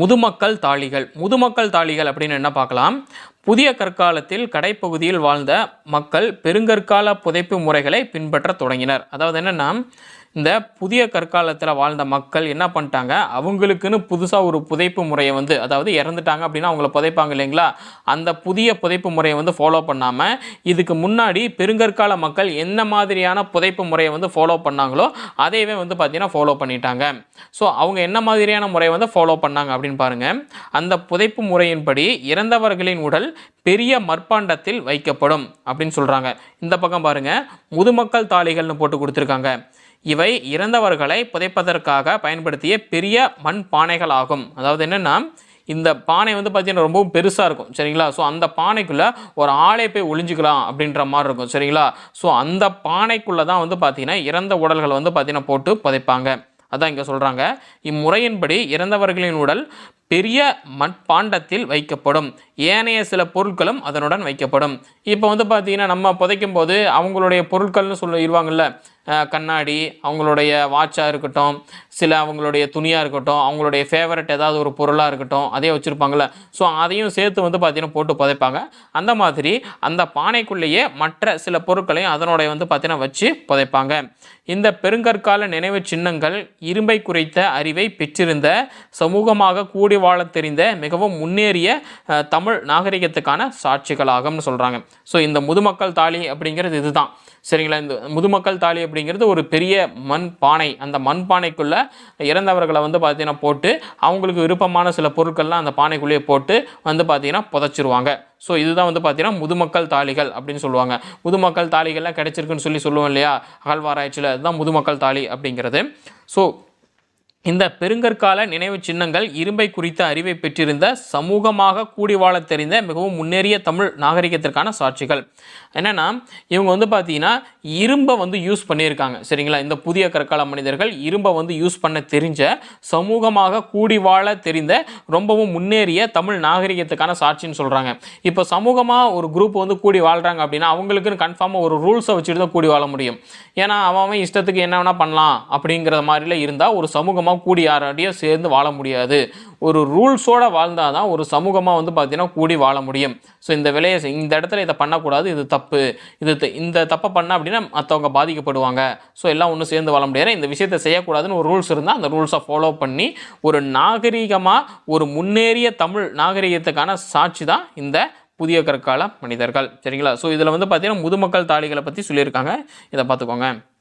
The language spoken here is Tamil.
முதுமக்கள் தாளிகள். முதுமக்கள் தாளிகள் அப்படின்னு என்ன பார்க்கலாம்? புதிய கற்காலத்தில் கடைப்பகுதியில் வாழ்ந்த மக்கள் பெருங்கற்கால புதைப்பு முறைகளை பின்பற்ற தொடங்கினர். அதாவது என்னென்னா இந்த புதிய கற்காலத்தில் வாழ்ந்த மக்கள் என்ன பண்ணிட்டாங்க? அவங்களுக்குன்னு புதுசாக ஒரு புதைப்பு முறையை வந்து அதாவது இறந்துட்டாங்க அப்படின்னா அவங்கள புதைப்பாங்க இல்லைங்களா? அந்த புதிய புதைப்பு முறையை வந்து ஃபாலோ பண்ணாமல் இதுக்கு முன்னாடி பெருங்கற்கால மக்கள் என்ன மாதிரியான புதைப்பு முறையை வந்து ஃபாலோ பண்ணாங்களோ அதையவே வந்து பார்த்தீங்கன்னா ஃபாலோ பண்ணிட்டாங்க. ஸோ அவங்க என்ன மாதிரியான முறையை வந்து ஃபாலோ பண்ணாங்க அப்படின்னு பாருங்கள் அந்த புதைப்பு முறையின்படி இறந்தவர்களின் உடல் பெரிய மட்பாண்டத்தில் வைக்கப்படும் அப்படின்னு சொல்கிறாங்க இந்த பக்கம் பாருங்கள் முதுமக்கள் தாளிகள்னு போட்டு கொடுத்துருக்காங்க. இவை இறந்தவர்களை புதைப்பதற்காக பயன்படுத்திய பெரிய மண் பானைகள் ஆகும். அதாவது என்னென்னா இந்த பானை வந்து பார்த்திங்கன்னா ரொம்பவும் பெருசாக இருக்கும். சரிங்களா? ஸோ அந்த பானைக்குள்ளே ஒரு ஆளே போய் ஒளிஞ்சிக்கலாம் அப்படின்ற மாதிரி இருக்கும். சரிங்களா? ஸோ அந்த பானைக்குள்ளே தான் வந்து பார்த்தீங்கன்னா இறந்த உடல்களை வந்து பார்த்திங்கன்னா போட்டு புதைப்பாங்க. அதான் இங்கே சொல்கிறாங்க இம்முறையின்படி இறந்தவர்களின் உடல் பெரிய மட்பாண்டத்தில் வைக்கப்படும். ஏனைய சில பொருட்களும் அதனுடன் வைக்கப்படும். இப்போ வந்து பார்த்தீங்கன்னா நம்ம புதைக்கும் போது அவங்களுடைய பொருட்கள்னு சொல்லிடுவாங்கல்ல கண்ணாடி அவங்களுடைய வாட்சாக இருக்கட்டும் சில அவங்களுடைய துணியாக இருக்கட்டும் அவங்களுடைய ஃபேவரட் ஏதாவது ஒரு பொருளாக இருக்கட்டும் அதே வச்சுருப்பாங்கள்ல ஸோ அதையும் சேர்த்து வந்து பார்த்தீங்கன்னா போட்டு புதைப்பாங்க. அந்த மாதிரி அந்த பானைக்குள்ளேயே மற்ற சில பொருட்களையும் அதனுடைய வந்து பார்த்தீங்கன்னா வச்சு புதைப்பாங்க. இந்த பெருங்கற்கால நினைவு சின்னங்கள் இரும்பை குறைத்த அறிவை பெற்றிருந்த சமூகமாக கூடி வாழ தெரிந்த மிகவும் முன்னேறிய தமிழ் நாகரிகத்துக்கான சாட்சிகளாகும்னு சொல்கிறாங்க ஸோ இந்த முதுமக்கள் தாலி அப்படிங்கிறது இதுதான். சரிங்களா? இந்த முதுமக்கள் தாலி அப்படிங்கிறது ஒரு பெரிய மண் பானை அந்த மண் பானைக்குள்ளே இறந்தவர்களை வந்து பார்த்தீங்கன்னா போட்டு அவங்களுக்கு விருப்பமான சில பொருட்கள்லாம் அந்த பானைக்குள்ளேயே போட்டு வந்து பார்த்தீங்கன்னா புதைச்சிருவாங்க. ஸோ இதுதான் வந்து பார்த்தீங்கன்னா முதுமக்கள் தாலிகள் அப்படின்னு சொல்லுவாங்க. முதுமக்கள் தாலிகள்லாம் கிடைச்சிருக்குன்னு சொல்லி சொல்லுவோம் இல்லையா? அகழ்வாராய்ச்சியில் அதுதான் முதுமக்கள் தாலி அப்படிங்கிறது. ஸோ இந்த பெருங்கற்கால நினைவு சின்னங்கள் இரும்பை குறித்த அறிவை பெற்றிருந்த சமூகமாக கூடி வாழ தெரிந்த மிகவும் முன்னேறிய தமிழ் நாகரிகத்திற்கான சாட்சிகள். என்னென்னா இவங்க வந்து பார்த்தீங்கன்னா இரும்பை வந்து யூஸ் பண்ணியிருக்காங்க. சரிங்களா? இந்த புதிய கற்கால மனிதர்கள் இரும்பை வந்து யூஸ் பண்ண தெரிஞ்ச சமூகமாக கூடி வாழ தெரிந்த ரொம்பவும் முன்னேறிய தமிழ் நாகரிகத்துக்கான சாட்சின்னு சொல்கிறாங்க இப்போ சமூகமாக ஒரு குரூப் வந்து கூடி வாழ்கிறாங்க அப்படின்னா அவங்களுக்குன்னு கன்ஃபார்மாக ஒரு ரூல்ஸை வச்சுட்டு தான் கூடி வாழ முடியும். ஏன்னா அவன் அவன் இஷ்டத்துக்கு என்ன வேணால் பண்ணலாம் அப்படிங்கிற மாதிரில இருந்தால் ஒரு சமூகமாக கூடி யாரோடையும் சேர்ந்து வாழ முடியாது. ஒரு ரூல்ஸோட வாழ்ந்தால் தான் ஒரு சமூகமாக வந்து பார்த்தீங்கன்னா கூடி வாழ முடியும். ஸோ இந்த விலையை இந்த இடத்துல இதை பண்ணக்கூடாது இது தப்பு. இது த- இந்த தப்பை பண்ண அப்படின்னா மற்றவங்க பாதிக்கப்படுவாங்க. ஸோ எல்லாம் ஒன்று சேர்ந்து வாழ முடியாது. இந்த விஷயத்தை செய்யக்கூடாதுன்னு ஒரு ரூல்ஸ் இருந்தால் அந்த ரூல்ஸை ஃபாலோ பண்ணி ஒரு நாகரிகமாக ஒரு முன்னேறிய தமிழ் நாகரிகத்துக்கான சாட்சி தான் இந்த புதிய கற்கால மனிதர்கள். சரிங்களா? ஸோ இதில் வந்து பார்த்தீங்கன்னா முதுமக்கள் தாளிகளை பற்றி சொல்லியிருக்காங்க. இதை பார்த்துக்கோங்க.